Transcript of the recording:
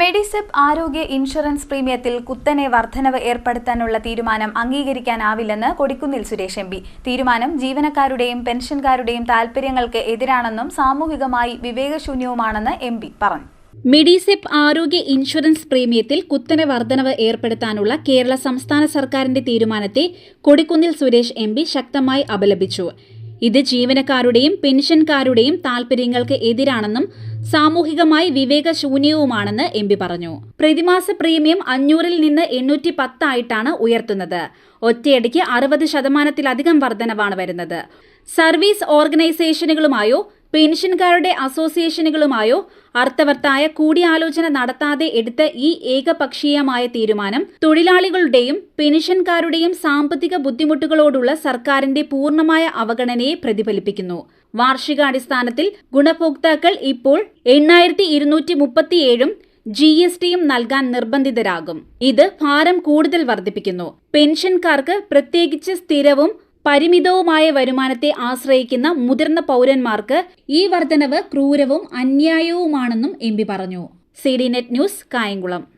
മെഡിസെപ്പ് ആരോഗ്യ ഇൻഷുറൻസ് പ്രീമിയത്തിൽ കുത്തനെ വർധനവ് ഏർപ്പെടുത്താനുള്ള തീരുമാനം അംഗീകരിക്കാനാവില്ലെന്ന് കൊടിക്കുന്നിൽ സുരേഷ് എം തീരുമാനം ജീവനക്കാരുടെയും പെൻഷൻകാരുടെയും താൽപര്യങ്ങൾക്ക് എതിരാണെന്നും സാമൂഹികമായി വിവേകശൂന്യവുമാണെന്ന് എം പറഞ്ഞു. മെഡിസെപ് ആരോഗ്യ ഇൻഷുറൻസ് പ്രീമിയത്തിൽ കുത്തനെ വർധനവ് ഏർപ്പെടുത്താനുള്ള കേരള സംസ്ഥാന സർക്കാരിന്റെ തീരുമാനത്തെ കൊടിക്കുന്നിൽ സുരേഷ് എം ശക്തമായി അപലപിച്ചു. ഇത് ജീവനക്കാരുടെയും പെൻഷൻകാരുടെയും താൽപര്യങ്ങൾക്ക് എതിരാണെന്നും സാമൂഹികമായി വിവേകശൂന്യവുമാണെന്ന് എം പി പറഞ്ഞു. പ്രതിമാസ പ്രീമിയം അഞ്ഞൂറിൽ നിന്ന് എണ്ണൂറ്റി പത്തായിട്ടാണ് ഉയർത്തുന്നത്. ഒറ്റയടിക്ക് അറുപത് ശതമാനത്തിലധികം വർധനവാണ് വരുന്നത്. സർവീസ് ഓർഗനൈസേഷനുകളുമായോ പെൻഷൻകാരുടെ അസോസിയേഷനുകളുമായോ അർത്ഥവത്തായ കൂടിയാലോചന നടത്താതെ എടുത്ത ഈ ഏകപക്ഷീയമായ തീരുമാനം തൊഴിലാളികളുടെയും പെൻഷൻകാരുടെയും സാമ്പത്തിക ബുദ്ധിമുട്ടുകളോടുള്ള സർക്കാരിന്റെ പൂർണമായ അവഗണനയെ പ്രതിഫലിപ്പിക്കുന്നു. വാർഷികാടിസ്ഥാനത്തിൽ ഗുണഭോക്താക്കൾ ഇപ്പോൾ എണ്ണായിരത്തി ഇരുന്നൂറ്റി മുപ്പത്തിയേഴും ജി എസ് ടിയും നൽകാൻ നിർബന്ധിതരാകും. ഇത് ഭാരം കൂടുതൽ വർദ്ധിപ്പിക്കുന്നു. പെൻഷൻകാർക്ക് പ്രത്യേകിച്ച് സ്ഥിരവും പരിമിതവുമായ വരുമാനത്തെ ആശ്രയിക്കുന്ന മുതിർന്ന പൗരന്മാർക്ക് ഈ വർധനവ് ക്രൂരവും അന്യായവുമാണെന്നും എം പറഞ്ഞു. C net news Kayamkulam.